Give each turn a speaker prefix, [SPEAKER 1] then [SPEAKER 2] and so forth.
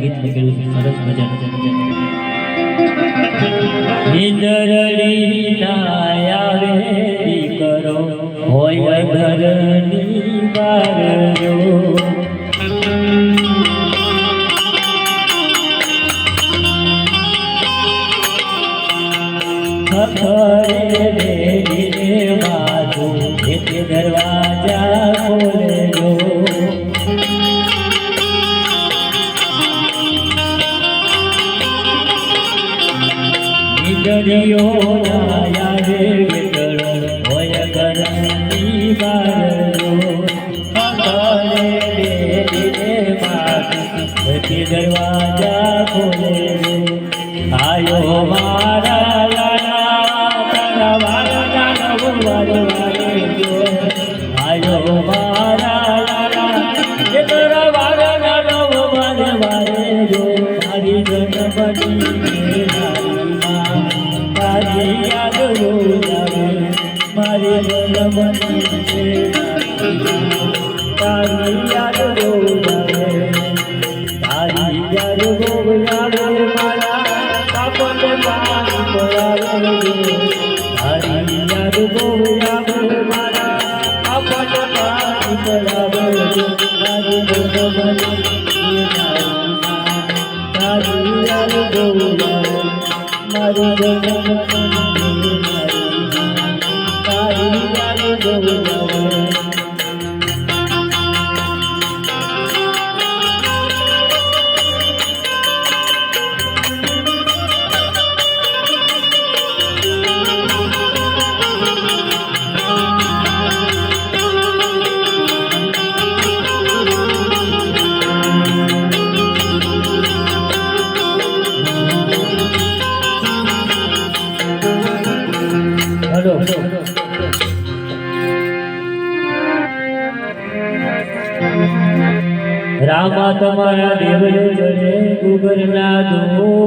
[SPEAKER 1] ગીત લખેલું છે સરસ મજાનું. નિંદર લીલા આવે દીકરો હોય ઘરની ના આવે વેતળો હોય ઘરની બારજો બેરીને બાજુ ખેત દરવાજા ખોલજો આયો મારા લાલા તારા વાલા લાલા વારે જો આયો મારા લાલા એ તારા વાલા લાલા વારે વારે જો મારી જન્મની તારી યાદ રોજાવે મારી જન્મની તારી યાદ રોજાવે તારી યાદ રોજાવે મારા કાપડ પાણી પડાવે તારી યાદ રોજાવે મારા કાપડ પાણી પડાવે મારી જન્મની તારી યાદ રોજાવે મારી જન્મની રામા તમારા દેવયો જડે ગુગરના દો